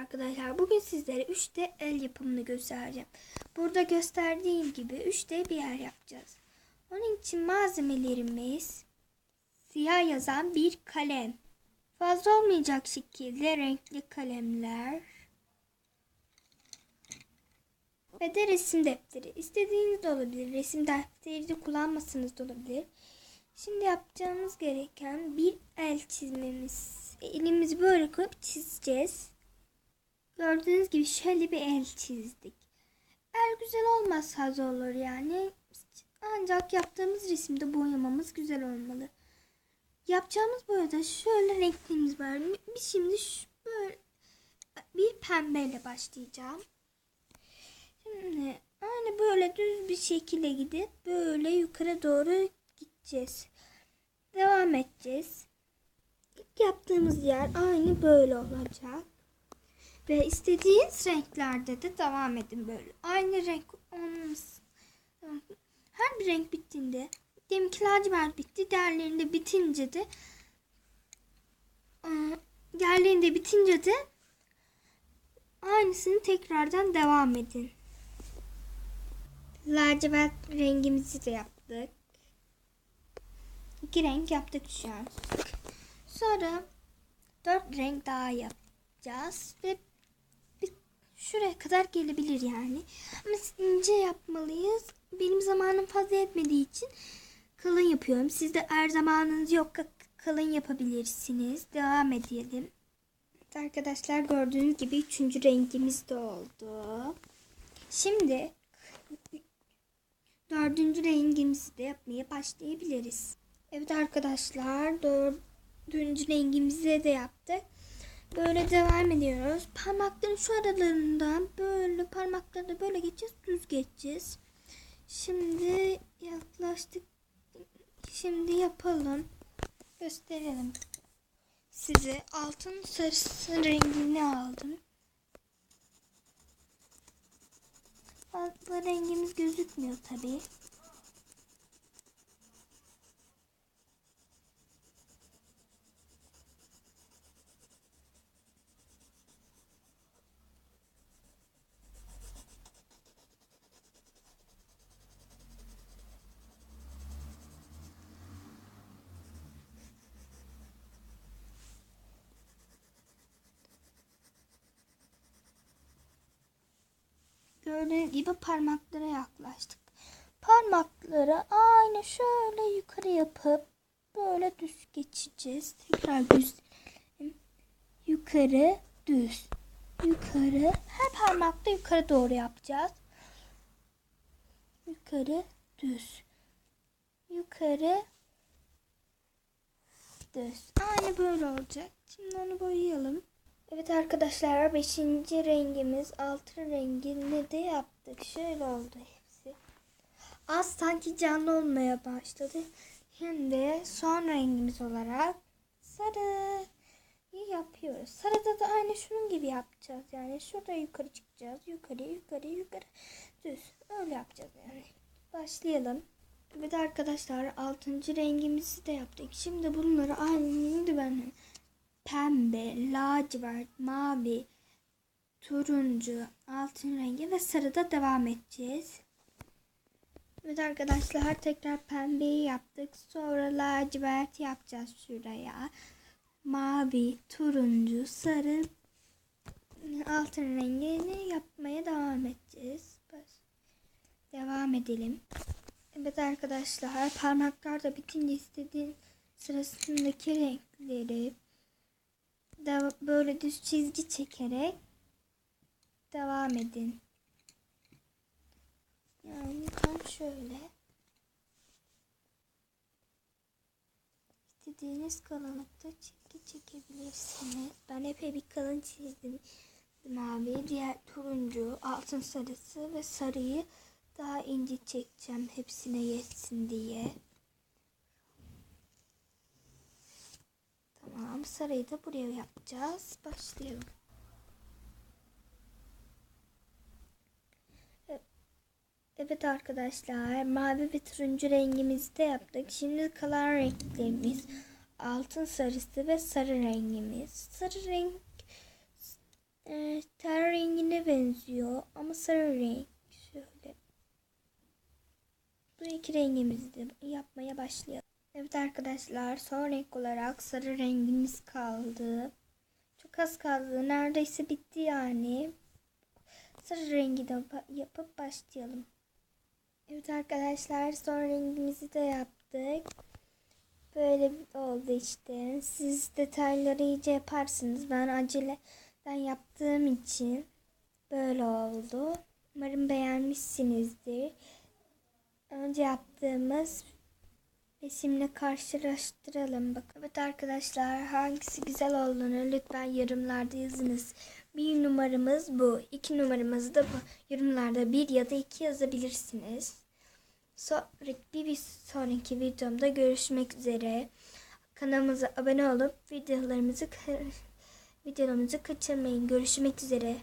arkadaşlar. Bugün sizlere 3D el yapımını göstereceğim. Burada gösterdiğim gibi 3D bir yer yapacağız. Onun için malzemelerimiz siyah yazan bir kalem. Fazla olmayacak şekilde renkli kalemler. Ve de resim defteri. İstediğiniz de olabilir. Resim defteri de kullanmasanız da olabilir. Şimdi yapacağımız gereken bir el çizmemiz. Elimizi böyle koyup çizeceğiz. Gördüğünüz gibi şöyle bir el çizdik. El güzel olmazsa olur yani. Ancak yaptığımız resimde boyamamız güzel olmalı. Yapacağımız boyada şöyle renklerimiz var. Biz şimdi şu böyle bir pembeyle başlayacağım. Şimdi aynı böyle düz bir şekilde gidip böyle yukarı doğru gideceğiz. Devam edeceğiz. İlk yaptığımız yer aynı böyle olacak. Ve istediğiniz renklerde de devam edin böyle. Aynı renk olmasın. Her bir renk bittiğinde deminki lacivert bitti. Diğerlerinde bitince de ıı, diğerlerinde bitince de aynısını tekrardan devam edin. Lacivert rengimizi de yaptık. İki renk yaptık şu an. Sonra dört renk daha yapacağız ve şuraya kadar gelebilir yani. Ama ince yapmalıyız. Benim zamanım fazla yetmediği için kalın yapıyorum. Siz de eğer zamanınız yok kalın yapabilirsiniz. Devam edelim. Arkadaşlar gördüğünüz gibi üçüncü rengimiz de oldu. Şimdi dördüncü rengimizi de yapmaya başlayabiliriz. Evet arkadaşlar dördüncü rengimizi de yaptık. Böyle devam ediyoruz. Parmakların şu aralarından böyle parmakları da böyle geçeceğiz. Düz geçeceğiz. Şimdi yaklaştık. Şimdi yapalım. Gösterelim. Size altın sarısı rengini aldım. Fazla rengimiz gözükmüyor tabii. Gördüğünüz gibi parmaklara yaklaştık. Parmakları aynı şöyle yukarı yapıp böyle düz geçeceğiz. Tekrar gösterelim. Yukarı düz. Yukarı. Her parmakta yukarı doğru yapacağız. Yukarı düz. Yukarı düz. Aynı böyle olacak. Şimdi onu boyayalım. Evet arkadaşlar 5. rengimiz altın rengini de yaptık. Şöyle oldu hepsi. Az sanki canlı olmaya başladı. Şimdi son rengimiz olarak sarı yapıyoruz. Sarıda da aynı şunun gibi yapacağız. Yani şurada yukarı çıkacağız. Yukarı yukarı yukarı düz. Öyle yapacağız yani. Başlayalım. Evet arkadaşlar 6. rengimizi de yaptık. Şimdi bunları aynı ben pembe, lacivert, mavi, turuncu, altın rengi ve sarıda devam edeceğiz. Evet arkadaşlar tekrar pembeyi yaptık. Sonra lacivert yapacağız şuraya. Mavi, turuncu, sarı, altın rengini yapmaya devam edeceğiz. Devam edelim. Evet arkadaşlar parmaklar da bitince istediğin sırasındaki renkleri böyle düz çizgi çekerek devam edin. Yani tam şöyle. İstediğiniz kalınlıkta çizgi çekebilirsiniz. Ben epey bir kalın çizdim. Mavi, diğer turuncu, altın sarısı ve sarıyı daha ince çekeceğim hepsine yetsin diye. Tamam sarıyı da buraya yapacağız. Başlayalım. Evet arkadaşlar mavi ve turuncu rengimizi de yaptık. Şimdi kalan renklerimiz altın sarısı ve sarı rengimiz. Sarı renk e, Ama sarı renk. Şöyle. Bu iki rengimizi de yapmaya başlayalım. Evet arkadaşlar son renk olarak sarı rengimiz kaldı. Çok az kaldı. Neredeyse bitti yani. Sarı rengi de yapıp başlayalım. Evet arkadaşlar son rengimizi de yaptık. Böyle oldu işte. Siz detayları iyice yaparsınız. Ben aceleden yaptığım için böyle oldu. Umarım beğenmişsinizdir. Önce yaptığımız resimle karşılaştıralım. Bak. Evet arkadaşlar hangisi güzel olduğunu lütfen yorumlarda yazınız. Bir numaramız bu. iki numaramız da bu. Yorumlarda bir ya da iki yazabilirsiniz. Sonraki bir sonraki videomda görüşmek üzere. Kanalımıza abone olup videolarımızı videolarımızı kaçırmayın. Görüşmek üzere.